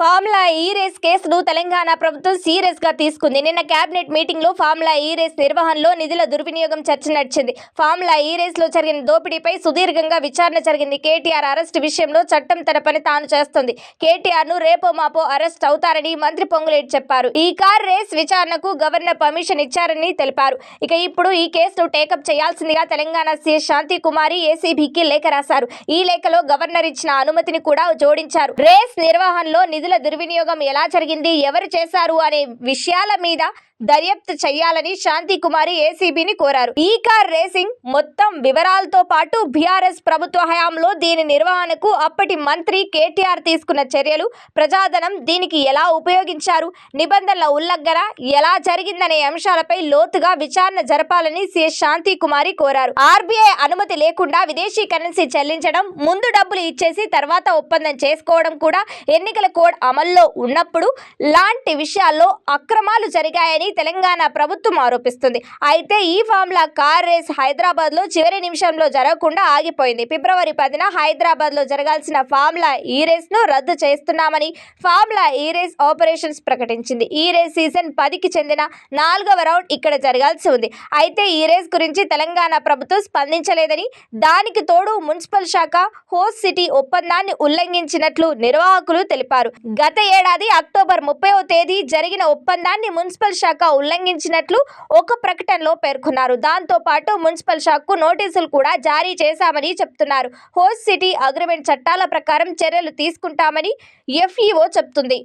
Formula E race కేసును తెలంగాణ ప్రభుత్వం సీరియస్గా తీసుకుంది. నిన్న కేబినెట్ మీటింగ్లో ఫార్ములా ఈ రేస్ నిర్వహణలో నిధుల దుర్వినియోగం చర్చ నడిచింది. ఫార్ములా ఈ రేస్లో జరిగిన దోపిడీపై సుదీర్ఘంగా విచారణ జరిగింది. కేటీఆర్ అరెస్ట్ విషయంలో చట్టం తన పని తాను చేస్తుంది. కేటీఆర్ను రేపో మాపో అరెస్ట్ అవుతారని మంత్రి పొంగులేటి చెప్పారు. ఈ కార్ రేస్ విచారణకు గవర్నర్ పర్మిషన్ ఇచ్చారని తెలిపారు. ఇక ఇప్పుడు ఈ కేసును టేకప్ చేయాల్సిందిగా తెలంగాణ సీఎస్ శాంతి కుమారి ఏసీబీకి లేఖ రాశారు. ఈ లేఖలో గవర్నర్ ఇచ్చిన అనుమతిని కూడా జోడించారు. రేస్ నిర్వహణలో నిధులు దుర్వినియోగం ఎలా జరిగింది? ఎవరు చేశారు? అనే విషయాల మీద దర్యాప్తు చేయాలని శాంతి కుమారి ఏసీబీని కోరారు. ఈ కార్ రేసింగ్ మొత్తం వివరాలతో పాటు బీఆర్ఎస్ ప్రభుత్వ హయాంలో దీని నిర్వహణకు అప్పటి మంత్రి కేటీఆర్ తీసుకున్న చర్యలు ప్రజాధనం దీనికి ఎలా ఉపయోగించారు నిబంధనల ఉల్లంఘన ఎలా జరిగిందనే అంశాలపై లోతుగా విచారణ జరపాలని సిఎస్ శాంతి కుమారి కోరారు. ఆర్బీఐ అనుమతి లేకుండా విదేశీ కరెన్సీ చెల్లించడం ముందు డబ్బులు ఇచ్చేసి తర్వాత ఒప్పందం చేసుకోవడం కూడా ఎన్నికల కోడ్ అమల్లో ఉన్నప్పుడు లాంటి విషయాల్లో అక్రమాలు జరిగాయని తెలంగాణ ప్రభుత్వం ఆరోపిస్తుంది. అయితే ఈ ఫామ్లా కార్ రేస్ హైదరాబాద్లో చివరి నిమిషంలో జరగకుండా ఆగిపోయింది. ఫిబ్రవరి పదిన హైదరాబాద్లో జరగాల్సిన ఫామ్లా ఈ రేస్ను రద్దు చేస్తున్నామని ఫామ్లా ఈ రేస్ ఆపరేషన్స్ ప్రకటించింది. ఈ రేస్ సీజన్ పదికి చెందిన నాలుగవ రౌండ్ ఇక్కడ జరగాల్సి ఉంది. అయితే ఈ రేస్ గురించి తెలంగాణ ప్రభుత్వం స్పందించలేదని దానికి తోడు మున్సిపల్ శాఖ హోస్ట్ సిటీ ఒప్పందాన్ని ఉల్లంఘించినట్లు నిర్వాహకులు తెలిపారు. గత ఏడాది అక్టోబర్ ముప్పైవ తేదీ జరిగిన ఒప్పందాన్ని మున్సిపల్ శాఖ ఉల్లంఘించినట్లు ఒక ప్రకటనలో పేర్కొన్నారు. దాంతో పాటు మున్సిపల్ శాఖకు నోటీసులు కూడా జారీ చేశామని చెప్తున్నారు. హోస్ట్ సిటీ అగ్రిమెంట్ చట్టాల ప్రకారం చర్యలు తీసుకుంటామని ఎఫ్ఈఓ చెప్తుంది.